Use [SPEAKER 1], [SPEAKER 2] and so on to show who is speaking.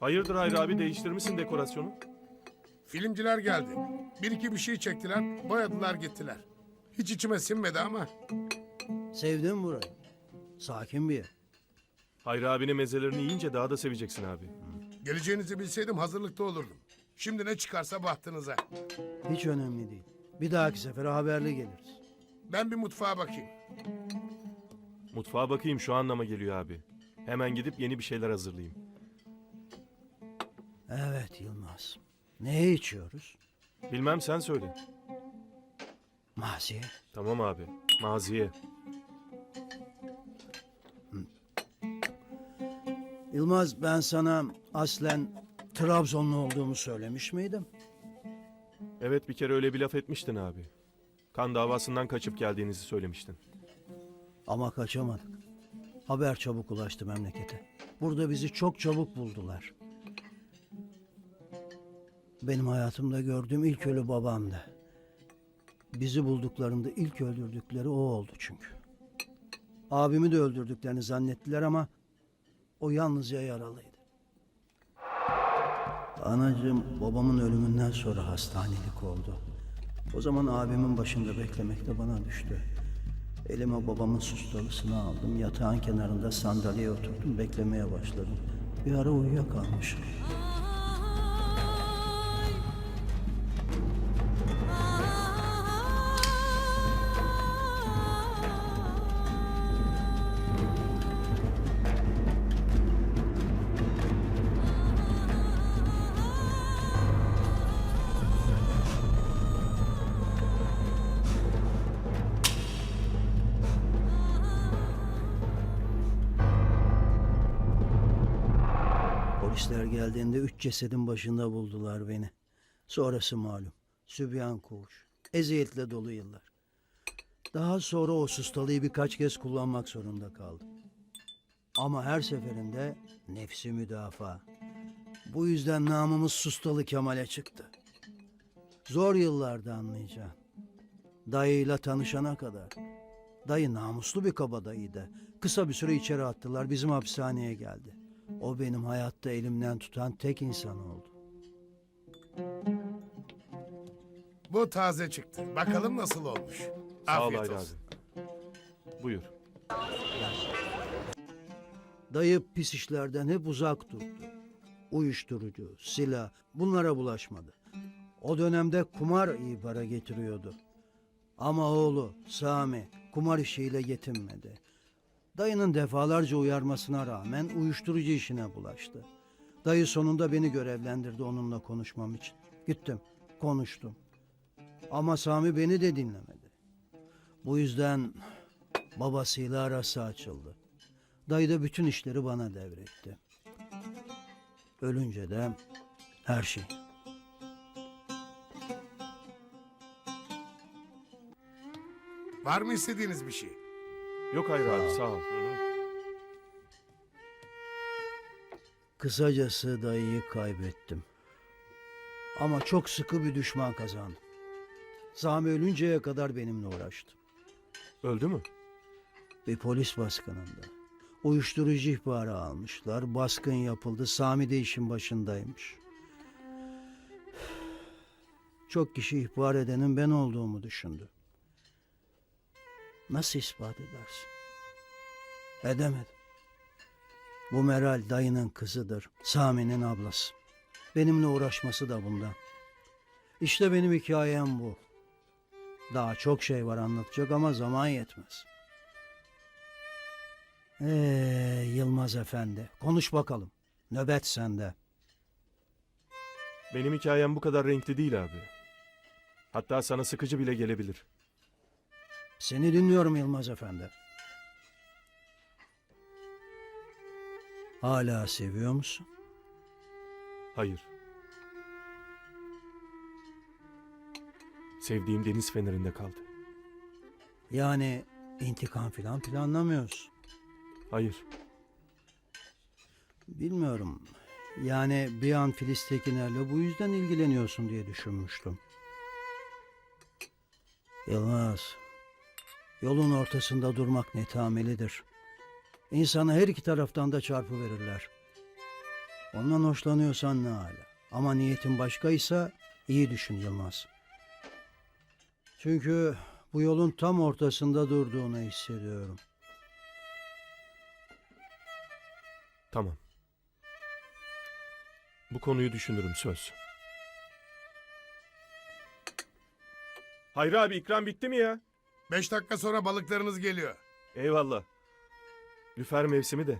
[SPEAKER 1] Hayırdır Hayri abi değiştirmişsin dekorasyonu?
[SPEAKER 2] Filmciler geldi. Bir iki bir şey çektiler, boyadılar gittiler. Hiç içime sinmedi ama
[SPEAKER 3] Sevdim burayı. Sakin bir yer.
[SPEAKER 1] Hayri abinin mezelerini yiyince daha da seveceksin abi.
[SPEAKER 2] geleceğinizi bilseydim hazırlıkta olurdum. Şimdi ne çıkarsa bahtınıza.
[SPEAKER 3] Hiç önemli değil. Bir dahaki sefere haberli geliriz.
[SPEAKER 2] Ben bir mutfağa bakayım.
[SPEAKER 1] Mutfağa bakayım şu anlama geliyor abi. Hemen gidip yeni bir şeyler hazırlayayım.
[SPEAKER 3] Evet Yılmaz. Ne içiyoruz?
[SPEAKER 1] Bilmem sen söyle.
[SPEAKER 3] Maziye.
[SPEAKER 1] Tamam abi. Maziye.
[SPEAKER 3] Yılmaz ben sana aslen Trabzonlu olduğumu söylemiş miydim?
[SPEAKER 1] Evet bir kere öyle bir laf etmiştin abi. Kan davasından kaçıp geldiğinizi söylemiştin.
[SPEAKER 3] Ama kaçamadık. Haber çabuk ulaştı memlekete. Burada bizi çok çabuk buldular. Benim hayatımda gördüğüm ilk ölü babamdı. Bizi bulduklarında ilk öldürdükleri o oldu çünkü. Abimi de öldürdüklerini zannettiler ama o yalnızca yaralıydı. Anacığım babamın ölümünden sonra hastanelik oldu. O zaman abimin başında beklemek de bana düştü. Elime babamın sustalısını aldım. Yatağın kenarında sandalyeye oturdum. Beklemeye başladım. Bir ara uyuyakalmışım. Polisler geldiğinde üç cesedin başında buldular beni. Sonrası malum. Sübyan koğuş. Eziyetle dolu yıllar. Daha sonra o sustalıyı birkaç kez kullanmak zorunda kaldım. Ama her seferinde nefsi müdafaa. Bu yüzden namımız sustalı Kemal'e çıktı. Zor yıllarda anlayacağım. Dayıyla tanışana kadar. Dayı namuslu bir kabadayıydı. Kısa bir süre içeri attılar. Bizim hapishaneye geldi. O benim hayatta elimden tutan tek insan oldu.
[SPEAKER 2] Bu taze çıktı. Bakalım nasıl olmuş.
[SPEAKER 1] Sağ ol
[SPEAKER 2] Afiyet olsun.
[SPEAKER 1] Buyur.
[SPEAKER 3] Dayı pis işlerden hep uzak durdu. Uyuşturucu, silah bunlara bulaşmadı. O dönemde kumar iyi para getiriyordu. Ama oğlu Sami kumar işiyle yetinmedi. Dayının defalarca uyarmasına rağmen uyuşturucu işine bulaştı. Dayı sonunda beni görevlendirdi onunla konuşmam için. Gittim, konuştum. Ama Sami beni de dinlemedi. Bu yüzden babasıyla arası açıldı. Dayı da bütün işleri bana devretti. Ölünce de her şey.
[SPEAKER 2] Var mı istediğiniz bir şey?
[SPEAKER 1] Yok Hayri abi sağ ol.
[SPEAKER 3] Kısacası dayıyı kaybettim. Ama çok sıkı bir düşman kazandım. Sami ölünceye kadar benimle uğraştı.
[SPEAKER 1] Öldü mü?
[SPEAKER 3] Bir polis baskınında. Uyuşturucu ihbarı almışlar. Baskın yapıldı. Sami de işin başındaymış. Çok kişi ihbar edenin ben olduğumu düşündü. Nasıl ispat edersin? Edemedim. Bu Meral dayının kızıdır. Sami'nin ablası. Benimle uğraşması da bundan. İşte benim hikayem bu. Daha çok şey var anlatacak ama zaman yetmez. Ee, Yılmaz Efendi, konuş bakalım. Nöbet sende.
[SPEAKER 1] Benim hikayem bu kadar renkli değil abi. Hatta sana sıkıcı bile gelebilir.
[SPEAKER 3] Seni dinliyorum Yılmaz Efendi. Hala seviyor musun?
[SPEAKER 1] Hayır. Sevdiğim deniz fenerinde kaldı.
[SPEAKER 3] Yani intikam filan planlamıyorsun.
[SPEAKER 1] Hayır.
[SPEAKER 3] Bilmiyorum. Yani bir an Filiz Tekiner'le bu yüzden ilgileniyorsun diye düşünmüştüm. Yılmaz, yolun ortasında durmak netamelidir. İnsanı her iki taraftan da çarpı verirler. Ondan hoşlanıyorsan ne hala. Ama niyetin başkaysa iyi düşün Yılmaz. Çünkü bu yolun tam ortasında durduğunu hissediyorum.
[SPEAKER 1] Tamam. Bu konuyu düşünürüm söz. Hayri abi ikram bitti mi ya?
[SPEAKER 2] Beş dakika sonra balıklarınız geliyor.
[SPEAKER 1] Eyvallah. Lüfer mevsimi de.